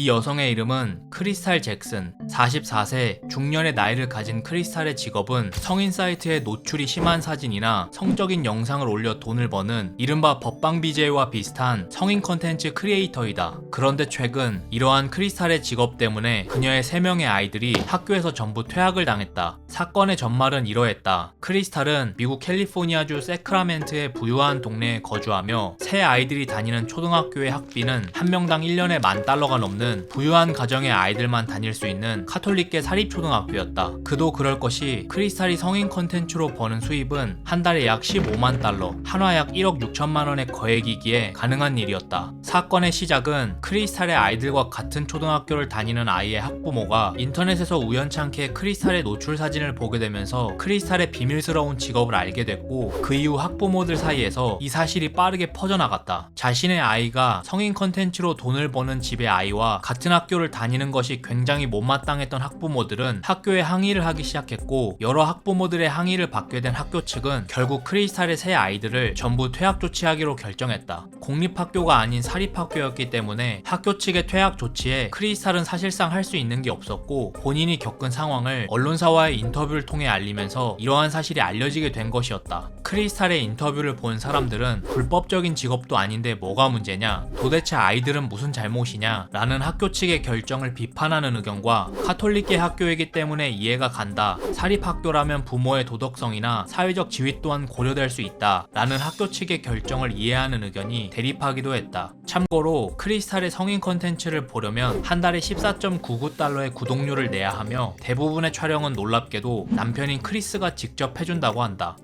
이 여성의 이름은 크리스탈 잭슨, 44세, 중년의 나이를 가진 크리스탈의 직업은 성인 사이트에 노출이 심한 사진이나 성적인 영상을 올려 돈을 버는 이른바 법방 BJ와 비슷한 성인 컨텐츠 크리에이터이다. 그런데 최근 이러한 크리스탈의 직업 때문에 그녀의 3명의 아이들이 학교에서 전부 퇴학을 당했다. 사건의 전말은 이러했다. 크리스탈은 미국 캘리포니아주 세크라멘트의 부유한 동네에 거주하며 새 아이들이 다니는 초등학교의 학비는 한 명당 1년에 만 달러가 넘는 부유한 가정의 아이들만 다닐 수 있는 카톨릭계 사립초등학교였다. 그도 그럴 것이 크리스탈이 성인 컨텐츠로 버는 수입은 한 달에 약 15만 달러, 한화 약 1억 6천만 원의 거액이기에 가능한 일이었다. 사건의 시작은 크리스탈의 아이들과 같은 초등학교를 다니는 아이의 학부모가 인터넷에서 우연찮게 크리스탈의 노출 사진을 보게 되면서 크리스탈의 비밀스러운 직업을 알게 됐고 그 이후 학부모들 사이에서 이 사실이 빠르게 퍼져나갔다. 자신의 아이가 성인 컨텐츠로 돈을 버는 집의 아이와 같은 학교를 다니는 것이 굉장히 못마땅했던 학부모들은 학교에 항의를 하기 시작했고 여러 학부모들의 항의를 받게 된 학교 측은 결국 크리스탈의 새 아이들을 전부 퇴학 조치하기로 결정했다. 공립학교가 아닌 사립학교였기 때문에 학교 측의 퇴학 조치에 크리스탈은 사실상 할 수 있는 게 없었고 본인이 겪은 상황을 언론사와의 인터뷰를 통해 알리면서 이러한 사실이 알려지게 된 것이었다. 크리스탈의 인터뷰를 본 사람들은 불법적인 직업도 아닌데 뭐가 문제냐? 도대체 아이들은 무슨 잘못이냐? 라는 학교 측의 결정을 비판하는 의견과 카톨릭계 학교이기 때문에 이해가 간다. 사립학교라면 부모의 도덕성이나 사회적 지위 또한 고려될 수 있다. 라는 학교 측의 결정을 이해하는 의견이 대립하기도 했다. 참고로 크리스탈의 성인 컨텐츠를 보려면 한 달에 14.99달러의 구독료를 내야 하며 대부분의 촬영은 놀랍게도 남편인 크리스가 직접 해준다고 한다.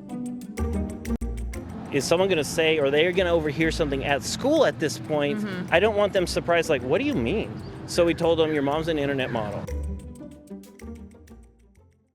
Is someone going to say or they're going to overhear something at school at this point mm-hmm. i don't want them surprised like what do you mean? So we told them your mom's an internet model